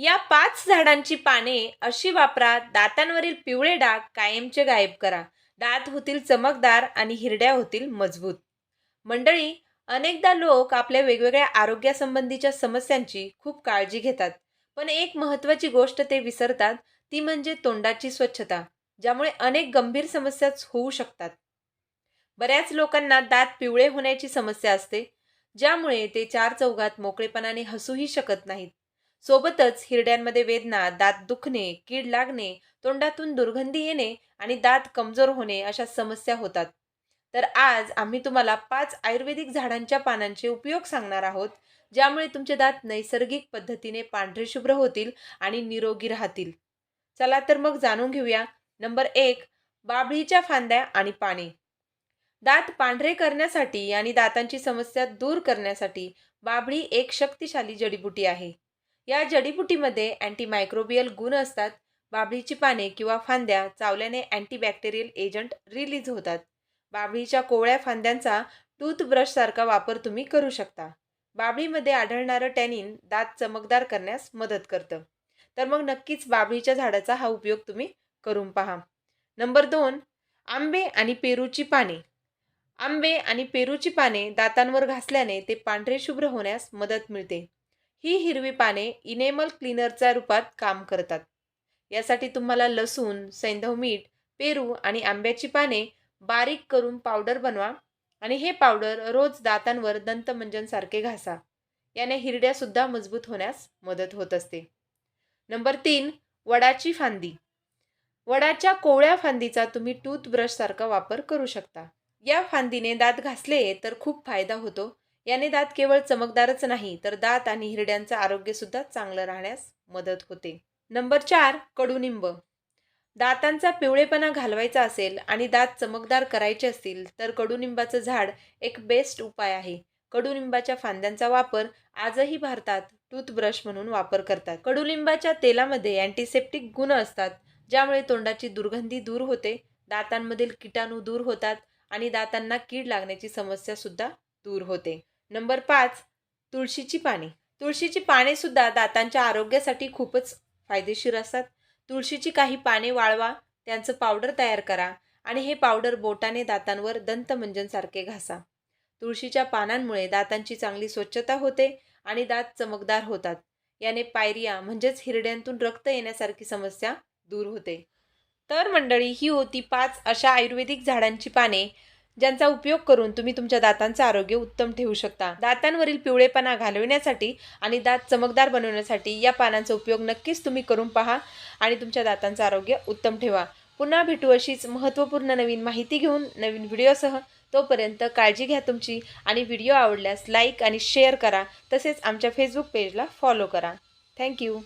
या पाच झाडांची पाने अशी वापरा दातांवरील पिवळे डाग कायमचे गायब करा. दात होतील चमकदार आणि हिरड्या होतील मजबूत. मंडळी अनेकदा लोक आपल्या वेगवेगळ्या आरोग्यासंबंधीच्या समस्यांची खूप काळजी घेतात. पण एक महत्त्वाची गोष्ट ते विसरतात ती म्हणजे तोंडाची स्वच्छता ज्यामुळे अनेक गंभीर समस्याच होऊ शकतात. बऱ्याच लोकांना दात पिवळे होण्याची समस्या असते ज्यामुळे ते चार चौघात मोकळेपणाने हसूही शकत नाहीत. सोबतच हिरड्यांमध्ये वेदना दात दुखणे कीड लागणे तोंडातून दुर्गंधी येणे आणि दात कमजोर होणे अशा समस्या होतात. तर आज आम्ही तुम्हाला पाच आयुर्वेदिक झाडांच्या पानांचे उपयोग सांगणार आहोत ज्यामुळे तुमचे दात नैसर्गिक पद्धतीने पांढरे शुभ्र होतील आणि निरोगी राहतील. चला तर मग जाणून घेऊया. नंबर एक बाभळीच्या फांद्या आणि पाने. दात पांढरे करण्यासाठी आणि दातांची समस्या दूर करण्यासाठी बाभळी एक शक्तिशाली जडीबुटी आहे. या जडीबुटीमध्ये अँटीमायक्रोबियल गुण असतात. बाभळीची पाने किंवा फांद्या चावल्याने अँटीबॅक्टेरियल एजंट रिलीज होतात. बाभळीच्या कोवळ्या फांद्यांचा टूथब्रशसारखा वापर तुम्ही करू शकता. बाभळीमध्ये आढळणारं टॅनिन दात चमकदार करण्यास मदत करतं. तर मग नक्कीच बाभळीच्या झाडाचा हा उपयोग तुम्ही करून पहा. नंबर दोन आंबे आणि पेरूची पाने. आंबे आणि पेरूची पाने दातांवर घासल्याने ते पांढरे शुभ्र होण्यास मदत मिळते. ही हिरवी पाने इनेमल क्लीनरच्या रूपात काम करतात. यासाठी तुम्हाला लसूण सैंधव मीठ पेरू आणि आंब्याची पाने बारीक करून पावडर बनवा आणि हे पावडर रोज दातांवर दंतमंजनसारखे घासा. याने हिरड्यासुद्धा मजबूत होण्यास मदत होत असते. नंबर तीन वडाची फांदी. वडाच्या कोवळ्या फांदीचा तुम्ही टूथब्रशसारखा वापर करू शकता. या फांदीने दात घासले तर खूप फायदा होतो याने दात केवळ चमकदारच नाही तर दात आणि हिरड्यांचं आरोग्यसुद्धा चांगलं राहण्यास मदत होते. नंबर चार कडुनिंब. दातांचा पिवळेपणा घालवायचा असेल आणि दात चमकदार करायचे असतील तर कडुनिंबाचं झाड एक बेस्ट उपाय आहे. कडुनिंबाच्या फांद्यांचा वापर आजही भारतात टूथब्रश म्हणून वापर करतात. कडुलिंबाच्या तेलामध्ये अँटीसेप्टिक गुण असतात ज्यामुळे तोंडाची दुर्गंधी दूर होते दातांमधील किटाणू दूर होतात आणि दातांना कीड लागण्याची समस्या सुद्धा दूर होते. नंबर पाच तुळशीची पाने. तुळशीची पानेसुद्धा दातांच्या आरोग्यासाठी खूपच फायदेशीर असतात. तुळशीची काही पाने वाळवा त्यांचं पावडर तयार करा आणि हे पावडर बोटाने दातांवर दंतमंजनसारखे घासा. तुळशीच्या पानांमुळे दातांची चांगली स्वच्छता होते आणि दात चमकदार होतात. याने पायरिया म्हणजेच हिरड्यांतून रक्त येण्यासारखी समस्या दूर होते. तर मंडळी ही होती पाच अशा आयुर्वेदिक झाडांची पाने. ज्यांचा उपयोग करून तुम्ही तुमच्या दातांचं आरोग्य उत्तम ठेवू शकता. दातांवरील पिवळेपणा घालविण्यासाठी आणि दात चमकदार बनवण्यासाठी या पानांचा उपयोग नक्कीच तुम्ही करून पहा आणि तुमच्या दातांचं आरोग्य उत्तम ठेवा. पुन्हा भेटू अशीच महत्त्वपूर्ण नवीन माहिती घेऊन नवीन व्हिडिओसह. तोपर्यंत काळजी घ्या तुमची आणि व्हिडिओ आवडल्यास लाईक आणि शेअर करा. तसेच आमच्या फेसबुक पेजला फॉलो करा. Thank you.